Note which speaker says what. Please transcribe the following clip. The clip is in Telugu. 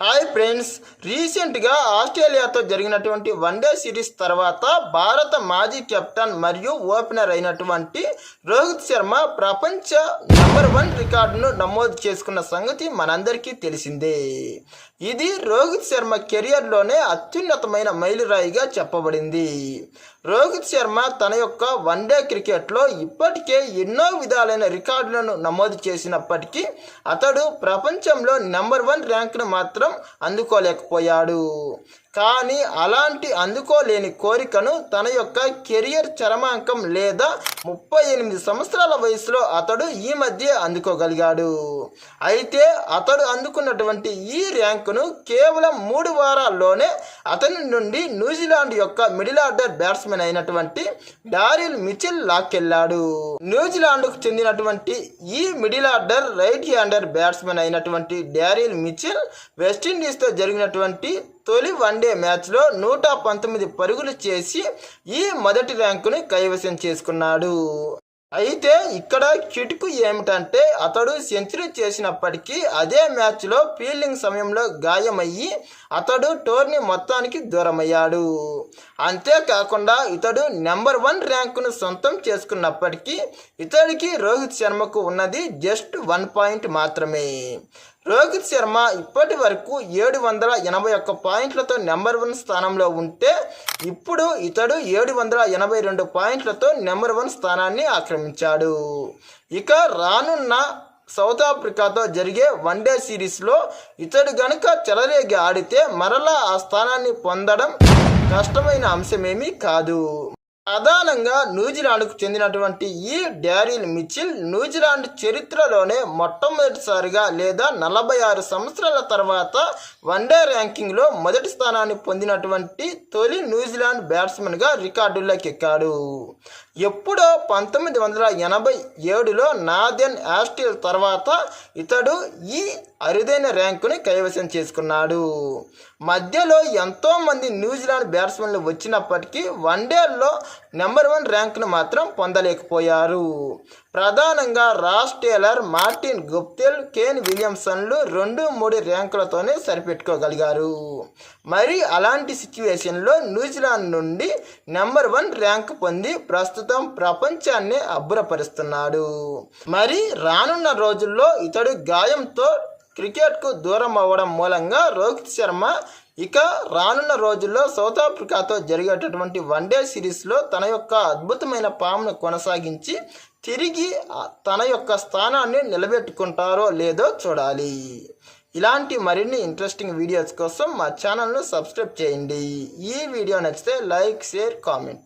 Speaker 1: హాయ్ ఫ్రెండ్స్ రీసెంట్గా ఆస్ట్రేలియాతో జరిగినటువంటి వన్డే సిరీస్ తర్వాత భారత మాజీ కెప్టెన్ మరియు ఓపెనర్ అయినటువంటి రోహిత్ శర్మ ప్రపంచ నెంబర్ వన్ రికార్డును నమోదు చేసుకున్న సంగతి మనందరికీ తెలిసిందే. ఇది రోహిత్ శర్మ కెరియర్లోనే అత్యున్నతమైన మైలురాయిగా చెప్పబడింది. రోహిత్ శర్మ తన యొక్క వన్డే క్రికెట్లో ఇప్పటికే ఎన్నో విధాలైన రికార్డులను నమోదు చేసినప్పటికీ అతడు ప్రపంచంలో నెంబర్ వన్ ర్యాంక్ను మాత్రం అందుకోలేకపోయాడు. కానీ అలాంటి అందుకోలేని కోరికను తన యొక్క కెరియర్ చరమాంకం లేదా ముప్పై ఎనిమిది సంవత్సరాల వయసులో అతడు ఈ మధ్య అందుకోగలిగాడు. అయితే అతడు అందుకున్నటువంటి ఈ ర్యాంక్ ర్యాంకును కేవలం మూడు వారాల్లోనే అతని నుండి న్యూజిలాండ్ యొక్క మిడిల్ ఆర్డర్ బ్యాట్స్మెన్ అయినటువంటి డారిల్ మిచిల్ లాక్కెళ్ళాడు. న్యూజిలాండ్కు చెందినటువంటి ఈ middle order right hander batsmen అయినటువంటి డారిల్ మిచిల్ వెస్టిండీస్తో జరిగినటువంటి తొలి వన్డే మ్యాచ్లో నూట పంతొమ్మిది పరుగులు చేసి ఈ మొదటి ర్యాంకుని కైవసం చేసుకున్నాడు. అయితే ఇక్కడ కిటుకు ఏమిటంటే అతడు సెంచరీ చేసినప్పటికీ అదే మ్యాచ్లో ఫీల్డింగ్ సమయంలో గాయమయ్యి అతడు టోర్నీ మొత్తానికి దూరమయ్యాడు. అంతేకాకుండా ఇతడు నెంబర్ వన్ ర్యాంకును సొంతం చేసుకున్నప్పటికీ ఇతడికి రోహిత్ శర్మకు ఉన్నది జస్ట్ వన్ పాయింట్ మాత్రమే. రోహిత్ శర్మ ఇప్పటి వరకు ఏడు వందల ఎనభై ఒక్క పాయింట్లతో నెంబర్ వన్ స్థానంలో ఉంటే ఇప్పుడు ఇతడు ఏడు వందల ఎనభై రెండు పాయింట్లతో నెంబర్ వన్ స్థానాన్ని ఆక్రమించాడు. ఇక రానున్న సౌత్ ఆఫ్రికాతో జరిగే వన్డే సిరీస్లో ఇతడు గనుక చెలరేగి ఆడితే మరలా ఆ స్థానాన్ని పొందడం కష్టమైన అంశమేమీ కాదు. ప్రధానంగా న్యూజిలాండ్కు చెందినటువంటి ఈ డ్యారిల్ మిచిల్ న్యూజిలాండ్ చరిత్రలోనే మొట్టమొదటిసారిగా లేదా నలభై ఆరు సంవత్సరాల తర్వాత వన్డే ర్యాంకింగ్లో మొదటి స్థానాన్ని పొందినటువంటి తొలి న్యూజిలాండ్ బ్యాట్స్మెన్గా రికార్డుల్లోకెక్కాడు ఎప్పుడో పంతొమ్మిది వందల ఎనభై ఏడులో నాదెన్ యాస్టిల్ తర్వాత ఇతడు ఈ అరుదైన ర్యాంకుని కైవసం చేసుకున్నాడు. మధ్యలో ఎంతోమంది న్యూజిలాండ్ బ్యాట్స్మెన్లు వచ్చినప్పటికీ వన్డేల్లో నెంబర్ వన్ ర్యాంకును మాత్రం పొందలేకపోయారు. ప్రధానంగా Ross Taylor Martin Guptill Kane విలియమ్సన్లు రెండు మూడు ర్యాంకులతోనే సరిపెట్టుకోగలిగారు. మరి అలాంటి సిచ్యువేషన్లో న్యూజిలాండ్ నుండి నెంబర్ వన్ ర్యాంక్ పొంది ప్రస్తుతం ప్రపంచాన్ని అబ్బురపరుస్తున్నాడు. మరి రానున్న రోజుల్లో ఇతడు గాయంతో క్రికెట్కు దూరం అవ్వడం మూలంగా రోహిత్ శర్మ ఇక రానున్న రోజుల్లో సౌత్ ఆఫ్రికాతో జరిగేటటువంటి వన్డే సిరీస్లో తన యొక్క అద్భుతమైన పామును కొనసాగించి తిరిగి తన యొక్క స్థానాన్ని నిలబెట్టుకుంటారో లేదో చూడాలి. ఇలాంటి మరిన్ని ఇంట్రెస్టింగ్ వీడియోస్ కోసం మా ఛానల్ను సబ్స్క్రైబ్ చేయండి. ఈ వీడియో నచ్చితే లైక్ షేర్ కామెంట్.